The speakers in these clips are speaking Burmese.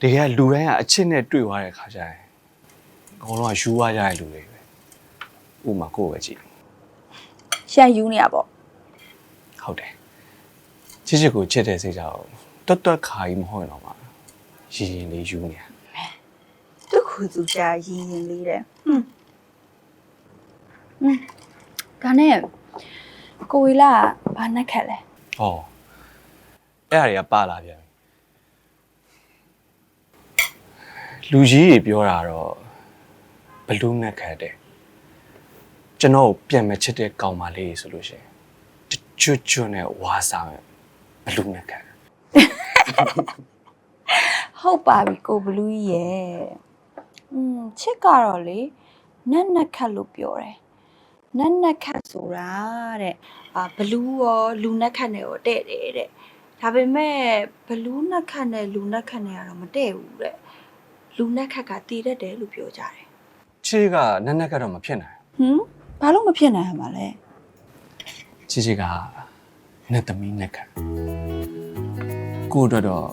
တကယ်လူတိုင်းကအချစ်နဲ့တွေ့သွားတဲ့ခါကျရင်အကုန်လုံးကယူသွားကြတဲ့လူတွေပဲဥပမာကိုယ့်ပဲကြည့်ရှန်ယူနေရပေါ့ဟုတ်တယ်ချစ်ချစ်ကိုချစ်တဲ့စိတ်ကြောင့်တွတ်တွတ်ခါကြီးမဟုတ်ရင်တော့မှရင်ရင်လေးယူနေရသူခုသူကြာရင်ရင်လေးတဲ့ဟွန်းဟွန်းဒါနဲ့ကိုဝေလာကဘာနှက်ခက်လဲဟောအဲ့အရာတွေကပါလာပြန်ပြီ လူကြီးတွေပြောတာတော့ဘလူးနဲ့ခတ်တယ်ကျွန်တော်ကိုပြန်မချစ်တဲ့ကောင်မလေးဆိုလို့ရှိရင်ကျွတ်ကျွတ်နဲ့ဝါစာမယ်ဘလူးနဲ့ခတ်ဟုတ်ပါပြီကိုဘလူးကြီးရဲ့อืมချစ်ကတော့လေနက်နက်ခတ်လို့ပြောတယ်နက်နက်ခတ်ဆိုတာတဲ့အာဘလူးရောလူနက်ခတ်နဲ့ရောတဲ့တယ်တဲ့ဒါပေမဲ့ဘလူးနက်ခတ်နဲ့လူနက်ခတ်နဲ့ကတော့မတဲ့ဘူးတဲ့ လူနက်ခတ်ကတည်တတ်တယ်လို့ပြောကြတယ်ချစ်ကနက်နက်ကတော့မဖြစ်နိုင်ဟမ်ဘာလို့မဖြစ်နိုင်မှာလဲချစ်ချစ်ကနတ်သမီးနက်ခတ်ကိုယ့်အတွက်တော့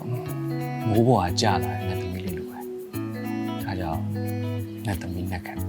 မိုးပေါ်ကကြာလာတဲ့နတ်သမီးလေးလိုပဲဒါကြောင့်နတ်သမီးနက်ခတ်